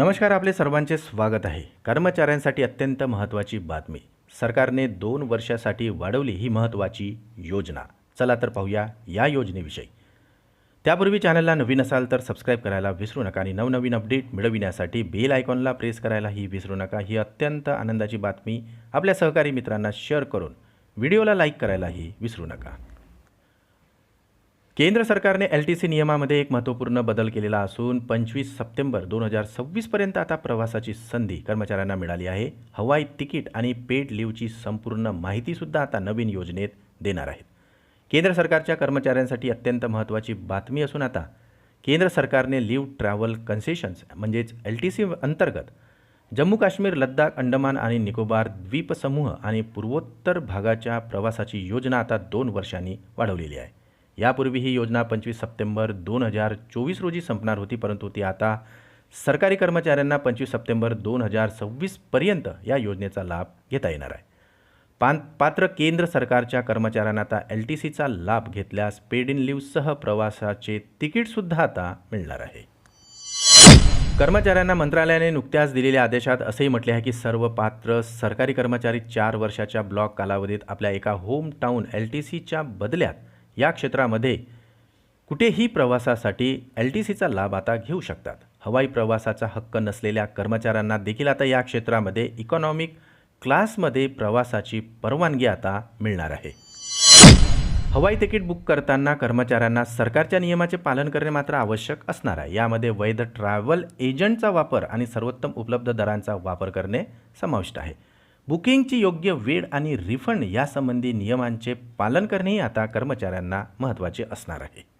नमस्कार आपले सर्वांचे स्वागत आहे. कर्मचाऱ्यांसाठी अत्यंत महत्त्वाची बातमी. सरकारने दोन वर्षासाठी वाढवली ही महत्त्वाची योजना. चला तर पाहूया या योजनेविषयी. त्यापूर्वी चॅनलला नवीन असाल तर सबस्क्राईब करायला विसरू नका आणि नवनवीन अपडेट मिळविण्यासाठी बेल आयकॉनला प्रेस करायलाही विसरू नका. ही अत्यंत आनंदाची बातमी. आपल्या सहकारी मित्रांना शेअर करून व्हिडिओला लाईक करायलाही विसरू नका. केंद्र सरकारने एल टी सी नियमामध्ये एक महत्त्वपूर्ण बदल केलेला असून पंचवीस सप्टेंबर दोन हजार सव्वीसपर्यंत आता प्रवासाची संधी कर्मचाऱ्यांना मिळाली आहे. हवाई तिकीट आणि पेड लिव्हची संपूर्ण माहितीसुद्धा आता नवीन योजनेत देणार आहेत. केंद्र सरकारच्या कर्मचाऱ्यांसाठी अत्यंत महत्त्वाची बातमी असून आता केंद्र सरकारने लिव्ह ट्रॅव्हल कन्सेशन्स म्हणजेच एल टी सी अंतर्गत जम्मू काश्मीर लद्दाख अंडमान आणि निकोबार द्वीपसमूह आणि पूर्वोत्तर भागाच्या प्रवासाची योजना आता दोन वर्षांनी वाढवलेली आहे. यापूर्वी ही योजना पंचवीस सप्टेंबर दोन हजार चोवीस रोजी संपणार होती परंतु ती आता सरकारी कर्मचाऱ्यांना पंचवीस सप्टेंबर दोन हजार सव्वीसपर्यंत या योजनेचा लाभ घेता येणार आहे. पान पात्र केंद्र सरकारच्या कर्मचाऱ्यांना आता एल टी सीचा लाभ घेतल्यास पेड इन लिव्हसह प्रवासाचे तिकीटसुद्धा आता मिळणार आहे. कर्मचाऱ्यांना मंत्रालयाने नुकत्याच दिलेल्या आदेशात असेही म्हटले आहे की सर्व पात्र सरकारी कर्मचारी चार वर्षाच्या ब्लॉक कालावधीत आपल्या एका होम टाऊन एल टी सीच्या बदल्यात या क्षेत्रामध्ये कुठेही प्रवासासाठी एल टी सीचा लाभ आता घेऊ शकतात. हवाई प्रवासाचा हक्क नसलेल्या कर्मचाऱ्यांना देखील आता या क्षेत्रामध्ये इकॉनॉमिक क्लासमध्ये प्रवासाची परवानगी आता मिळणार आहे. हवाई तिकीट बुक करताना कर्मचाऱ्यांना सरकारच्या नियमाचे पालन करणे मात्र आवश्यक असणार आहे. यामध्ये वैध ट्रॅव्हल एजंटचा वापर आणि सर्वोत्तम उपलब्ध दरांचा वापर करणे समाविष्ट आहे. बुकिंगची योग्य वेळ आणि रिफंड यासंबंधी नियमांचे पालन करणेही आता कर्मचाऱ्यांना महत्त्वाचे असणार आहे.